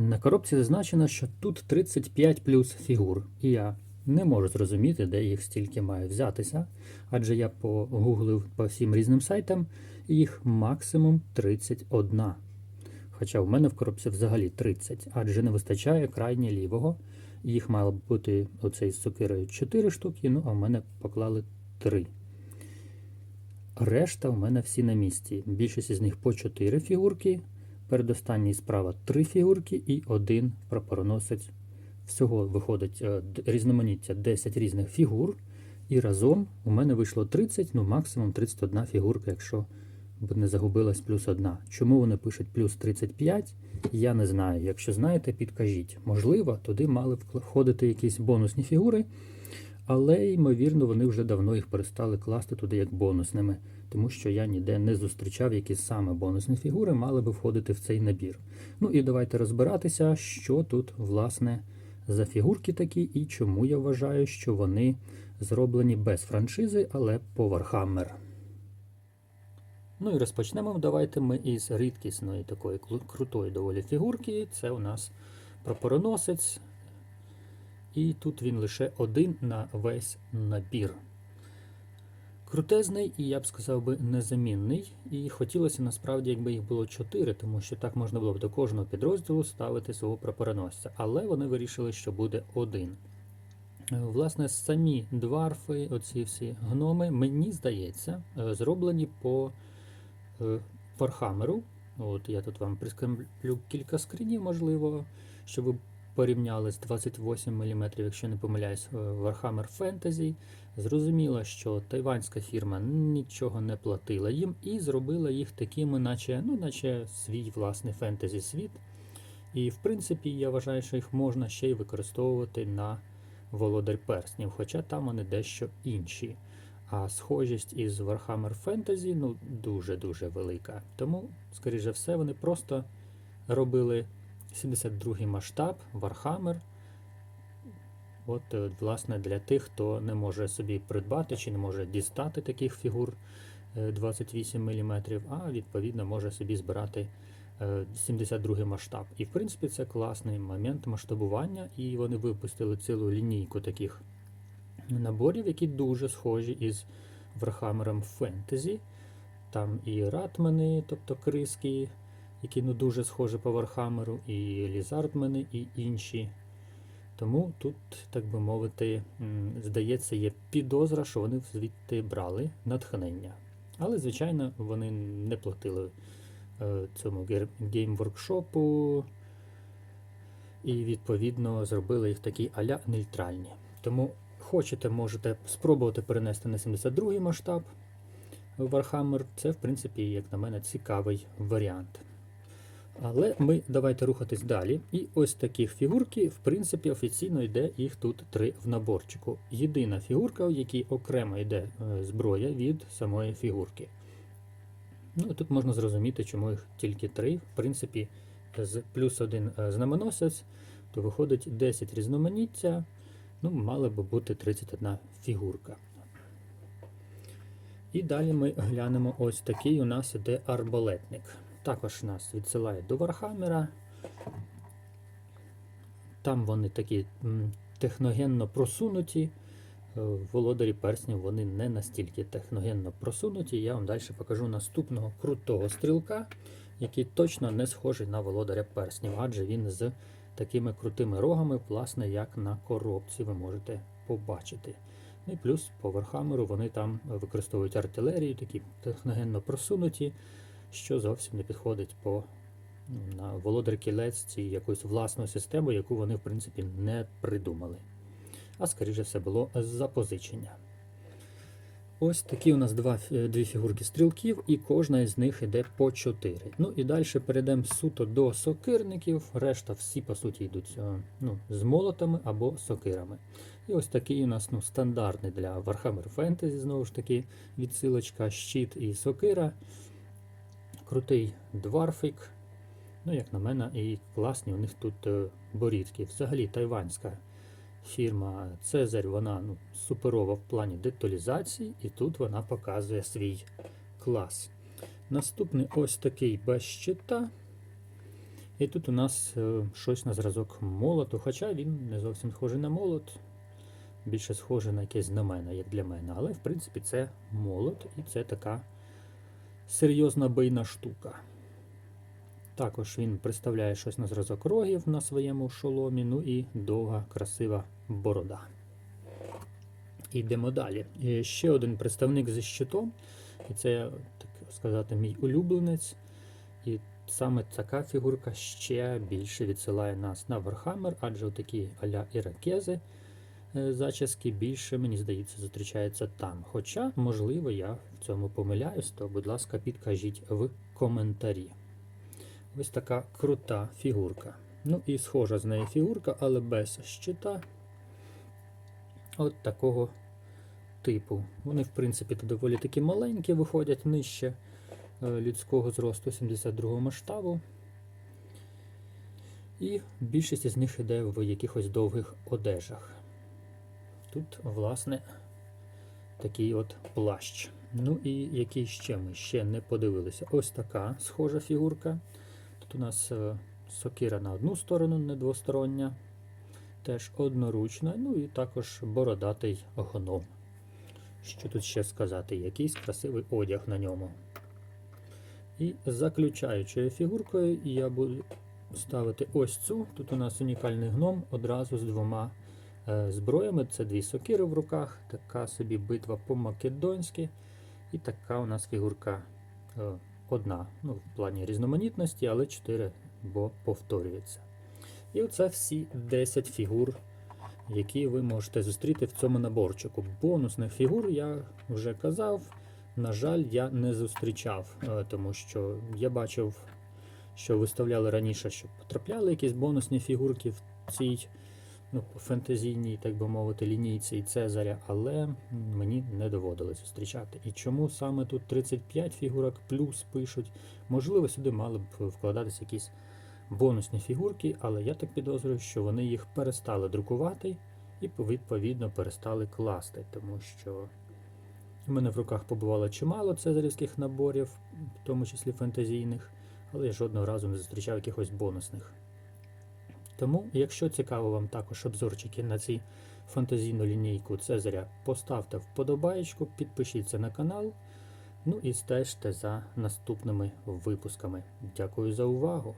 На коробці зазначено, що тут 35 плюс фігур, і я не можу зрозуміти, де їх стільки має взятися, адже я погуглив по всім різним сайтам, і їх максимум 31. Хоча в мене в коробці взагалі 30, адже не вистачає крайнє лівого. Їх мало б бути оцей з сокирою 4 штуки, ну а в мене поклали 3. Решта у мене всі на місці. Більшість із них по 4 фігурки. Передостанній справа 3 фігурки і один прапороносець. Всього виходить е, різноманіття 10 різних фігур. І разом у мене вийшло 30, ну максимум 31 фігурка, якщо б не загубилась плюс одна. Чому вони пишуть плюс 35, я не знаю. Якщо знаєте, підкажіть. Можливо, туди мали входити якісь бонусні фігури, але, ймовірно, вони вже давно їх перестали класти туди як бонусними, тому що я ніде не зустрічав, які саме бонусні фігури мали би входити в цей набір. Ну і давайте розбиратися, що тут, власне, за фігурки такі і чому я вважаю, що вони зроблені без франшизи, але по Warhammer. Ну і розпочнемо давайте ми із рідкісної такої крутої доволі фігурки. Це у нас прапороносець. І тут він лише один на весь набір. Крутезний і я б сказав би незамінний. І хотілося насправді, якби їх було чотири, тому що так можна було б до кожного підрозділу ставити свого прапороносця. Але вони вирішили, що буде один. Власне, самі дварфи, оці всі гноми, мені здається, е, зроблені по Вархамеру. От я тут вам прискріплю кілька скрінів, можливо, щоб ви порівняли з 28 мм, якщо не помиляюсь, е, Warhammer Fantasy. Зрозуміло, що тайванська фірма нічого не платила їм і зробила їх такими, наче, ну, наче свій власний фентезі світ. І в принципі, я вважаю, що їх можна ще й використовувати на Володар Перснів, хоча там вони дещо інші. А схожість із Warhammer Fantasy ну, дуже-дуже велика. Тому, скоріше все, вони просто робили 72-й масштаб Warhammer. От, е, власне, для тих, хто не може собі придбати чи не може дістати таких фігур е, 28 мм, а відповідно може собі збирати е, 72 масштаб. І в принципі це класний момент масштабування, і вони випустили цілу лінійку таких наборів, які дуже схожі із Warhammer Fantasy. Там і ратмани, тобто криски, які ну, дуже схожі по Вархамеру, і лізардмени, і інші. Тому тут, так би мовити, здається, є підозра, що вони звідти брали натхнення. Але, звичайно, вони не платили е, цьому гейм-воркшопу і, відповідно, зробили їх такі аля нейтральні. Тому хочете, можете спробувати перенести на 72-й масштаб Warhammer. Це, в принципі, як на мене, цікавий варіант. Але ми давайте рухатись далі. І ось такі фігурки, в принципі, офіційно йде їх тут три в наборчику. Єдина фігурка, в якій окремо йде е, зброя від самої фігурки. Ну, тут можна зрозуміти, чому їх тільки три. В принципі, з плюс один е, знаменосець, то виходить 10 різноманіття. Ну, мала би бути 31 фігурка. І далі ми глянемо ось такий у нас іде арбалетник. Також нас відсилає до Вархаммера. Там вони такі техногенно просунуті. Е, володарі перснів вони не настільки техногенно просунуті. Я вам далі покажу наступного крутого стрілка, який точно не схожий на володаря перснів, адже він з такими крутими рогами, власне, як на коробці, ви можете побачити. Ну і плюс по Вархамеру вони там використовують артилерію, такі техногенно просунуті, що зовсім не підходить по ну, на володар кілець ці якусь власну систему, яку вони, в принципі, не придумали. А скоріше все було запозичення. Ось такі у нас два, дві фігурки стрілків, і кожна із них йде по 4. Ну і далі перейдемо суто до сокирників. Решта всі, по суті, йдуть е, ну, з молотами або сокирами. І ось такий у нас ну, стандартний для Warhammer Fantasy, знову ж таки, відсилочка, щит і сокира. Крутий дварфик. Ну, як на мене, і класні у них тут е, борідки. Взагалі тайванська фірма Цезарь, вона ну, суперова в плані деталізації, і тут вона показує свій клас. Наступний ось такий без щита. І тут у нас е, щось на зразок молоту, хоча він не зовсім схожий на молот, більше схожий на якесь знамена, як для мене. Але в принципі це молот і це така серйозна бийна штука. Також він представляє щось на зразок рогів на своєму шоломі, ну і довга, красива борода. Ідемо далі. І ще один представник зі щитом, і це, так сказати, мій улюбленець. І саме така фігурка ще більше відсилає нас на Warhammer, адже такі аля іракези е, зачіски більше, мені здається, зустрічаються там. Хоча, можливо, я в цьому помиляюсь, то, будь ласка, підкажіть в коментарі. Ось така крута фігурка. Ну і схожа з нею фігурка, але без щита. От такого типу. Вони, в принципі, доволі таки маленькі, виходять нижче е, людського зросту 72 масштабу. І більшість із них йде в якихось довгих одежах. Тут, власне, такий от плащ. Ну і який ще ми ще не подивилися. Ось така схожа фігурка. Тут у нас е, сокира на одну сторону, не двостороння, теж одноручна, ну і також бородатий гном. Що тут ще сказати? Якийсь красивий одяг на ньому. І заключаючою фігуркою я буду ставити ось цю. Тут у нас унікальний гном одразу з двома зброями. Це дві сокири в руках, така собі битва по-македонськи. І така у нас фігурка е, одна. Ну, в плані різноманітності, але 4, бо повторюється. І оце всі 10 фігур, які ви можете зустріти в цьому наборчику. Бонусних фігур я вже казав. На жаль, я не зустрічав, е, тому що я бачив, що виставляли раніше, що потрапляли якісь бонусні фігурки в цій ну, фентезійній, так би мовити, лінійці і Цезаря, але мені не доводилось зустрічати. І чому саме тут 35 фігурок плюс пишуть? Можливо, сюди мали б вкладатися якісь бонусні фігурки, але я так підозрюю, що вони їх перестали друкувати і відповідно перестали класти, тому що. У мене в руках побувало чимало цезарівських наборів, в тому числі фентезійних, але я жодного разу не зустрічав якихось бонусних. Тому, якщо цікаво вам також обзорчики на ці фантазійну лінійку Цезаря, поставте вподобаєчку, підпишіться на канал, ну і стежте за наступними випусками. Дякую за увагу!